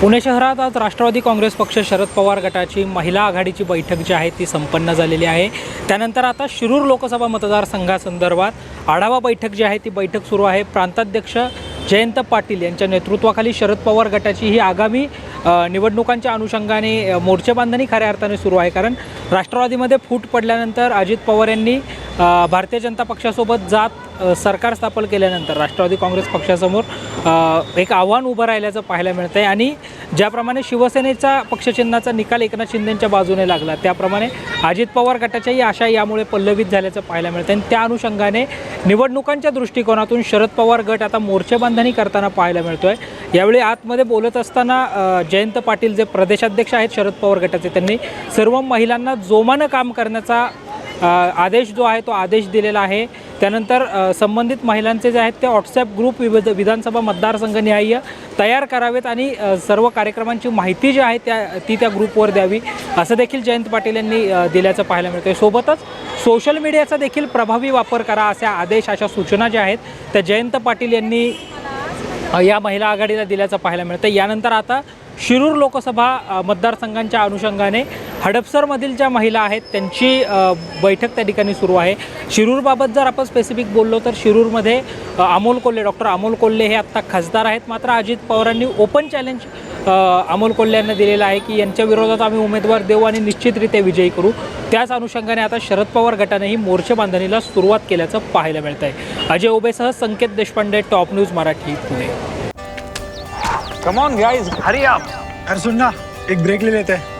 पुणे शहरात आज राष्ट्रवादी काँग्रेस पक्ष शरद पवार गटाची महिला आघाडीची बैठक जी आहे ती संपन्न झालेली आहे. त्यानंतर आता शिरूर लोकसभा मतदारसंघासंदर्भात आढावा बैठक जी आहे ती बैठक सुरू आहे. प्रांताध्यक्ष जयंत पाटील यांच्या नेतृत्वाखाली शरद पवार गटाची ही आगामी निवडणुकांच्या अनुषंगाने मोर्चेबांधणी खऱ्या अर्थाने सुरू आहे. कारण राष्ट्रवादीमध्ये फूट पडल्यानंतर अजित पवार यांनी भारतीय जनता पक्षासोबत जात सरकार स्थापन केल्यानंतर राष्ट्रवादी काँग्रेस पक्षासमोर एक आव्हान उभं राहिल्याचं पाहायला मिळतं आहे आणि ज्याप्रमाणे शिवसेनेचा पक्षचिन्हाचा निकाल एकनाथ शिंदेच्या बाजूने लागला त्याप्रमाणे अजित पवार गटाच्याही आशा यामुळे पल्लवित झाल्याचं पाहायला मिळतं आणि त्या अनुषंगाने निवडणुकांच्या दृष्टिकोनातून शरद पवार गट आता मोर्चेबांधणी करताना पाहायला मिळतो आहे यावेळी आतमध्ये बोलत असताना जयंत पाटील जे प्रदेशाध्यक्ष आहेत शरद पवार गटाचे त्यांनी सर्व महिलांना जोमानं काम करण्याचा आदेश जो आहे तो आदेश दिलेला आहे. त्यानंतर संबंधित महिलांचे जे आहेत ते व्हॉट्सॲप ग्रुप विविध विधानसभा मतदारसंघनिहाय तयार करावेत आणि सर्व कार्यक्रमांची माहिती जी आहे त्या ती त्या ग्रुपवर द्यावी असं देखील जयंत पाटील यांनी दिल्याचं पाहायला मिळतं सोबतच सोशल मीडियाचा देखील प्रभावी वापर करा असे आदेश अशा सूचना ज्या आहेत त्या जयंत पाटील यांनी या महिला आघाडीला दिल्याचं पाहायला मिळतं यानंतर आता शिरूर लोकसभा मतदारसंघांच्या अनुषंगाने हडपसरमधील ज्या महिला आहेत त्यांची बैठक त्या ठिकाणी सुरू आहे. शिरूरबाबत जर आपण स्पेसिफिक बोललो तर शिरूरमध्ये अमोल कोल्हे डॉक्टर अमोल कोल्हे हे आत्ता खासदार आहेत. मात्र अजित पवारांनी ओपन चॅलेंज अमोल कोल्हे यांना दिलेलं आहे की यांच्या विरोधात आम्ही उमेदवार देऊ आणि निश्चितरित्या विजयी करू. त्याच अनुषंगाने आता शरद पवार गटानेही मोर्चे बांधणीला सुरुवात केल्याचं पाहायला मिळतं आहे Ajay ओबेसह Sanket Deshpande top news Marathi Pune. Come on guys hurry up अरे सुन ना एक ब्रेक ले लेते. हैं